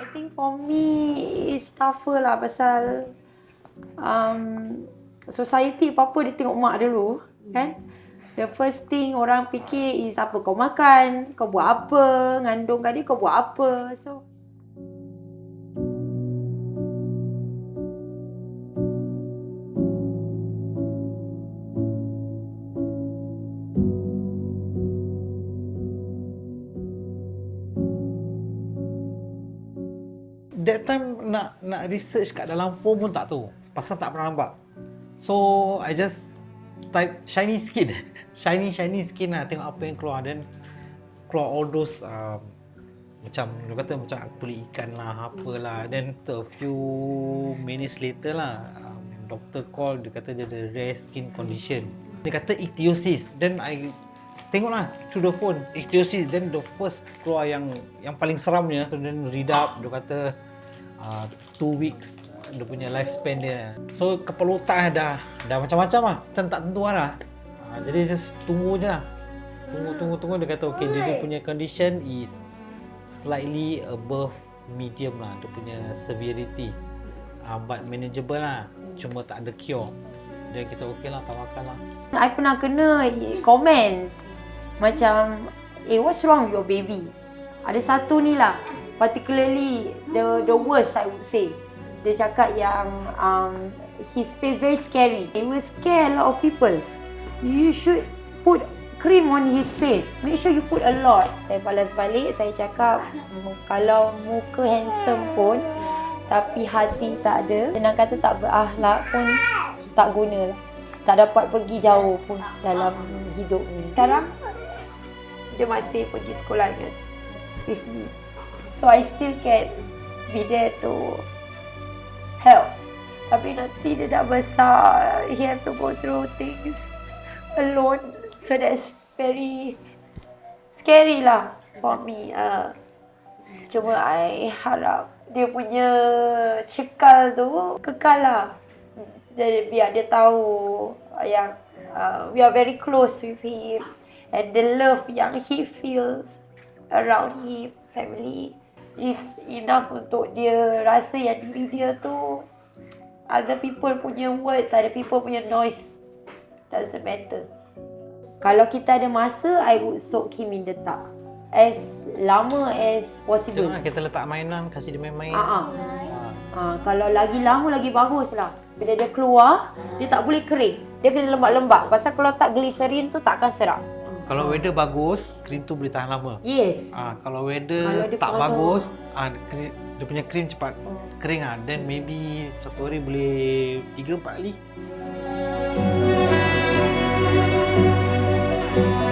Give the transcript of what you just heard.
I think for me it's tougher lah pasal um, society apa-apa dia tengok mak dulu kan. The first thing orang fikir is apa kau makan, kau buat apa, ngandung kali kau buat apa. So that time nak nak research kat dalam phone pun tak tahu. Pasal tak pernah nampak. So I just type shiny skin. shiny shiny skin lah tengok apa yang keluar then keluar all those um, macam dia kata macam kulit ikan lah apalah then a few minutes later lah um, doktor call dia kata dia ada rare skin condition dia kata ichthyosis then I tengok lah through the phone ichthyosis then the first keluar yang yang paling seramnya then read up dia kata uh, two weeks dia punya lifespan dia. So kepala otak dah dah macam-macam lah. Macam tak tentu arah uh, jadi just tunggu je lah. tunggu tunggu tunggu. Dia kata okay dia, dia punya condition is slightly above medium lah. Dia punya severity. Uh, but manageable lah. Cuma tak ada cure. Dia kita okay lah tawakkal lah. I pernah kena comments. Macam eh what's wrong with your baby? Ada satu ni lah particularly the the worst I would say. Dia cakap yang um, his face very scary. It will scare a lot of people. You should put cream on his face. Make sure you put a lot. Saya balas balik, saya cakap kalau muka handsome pun tapi hati tak ada, senang kata tak berakhlak pun tak guna lah. Tak dapat pergi jauh pun dalam hidup ni. Sekarang dia masih pergi sekolah dengan with me. So I still can be there to help. Tapi nanti dia dah besar, he have to go through things alone. So that's very scary lah for me. Uh, cuma I harap dia punya cekal tu kekal lah. Jadi biar dia tahu yang uh, we are very close with him and the love yang he feels around him, family is enough untuk dia rasa yang diri dia tu other people punya words, other people punya noise doesn't matter. Kalau kita ada masa, I would soak him in the tub as lama as possible. Tengok lah, kita letak mainan, kasih dia main-main. Ah. Ah, kalau lagi lama lagi bagus lah. Bila dia keluar, dia tak boleh kering. Dia kena lembab-lembab. Pasal kalau tak glycerin tu takkan serap. Kalau weather bagus, krim tu boleh tahan lama. Yes. Ah, kalau weather Kalau tak bagus, ah, krim, dia punya krim cepat Oh. kering ah. Then maybe satu hari boleh 3 4 kali. Thank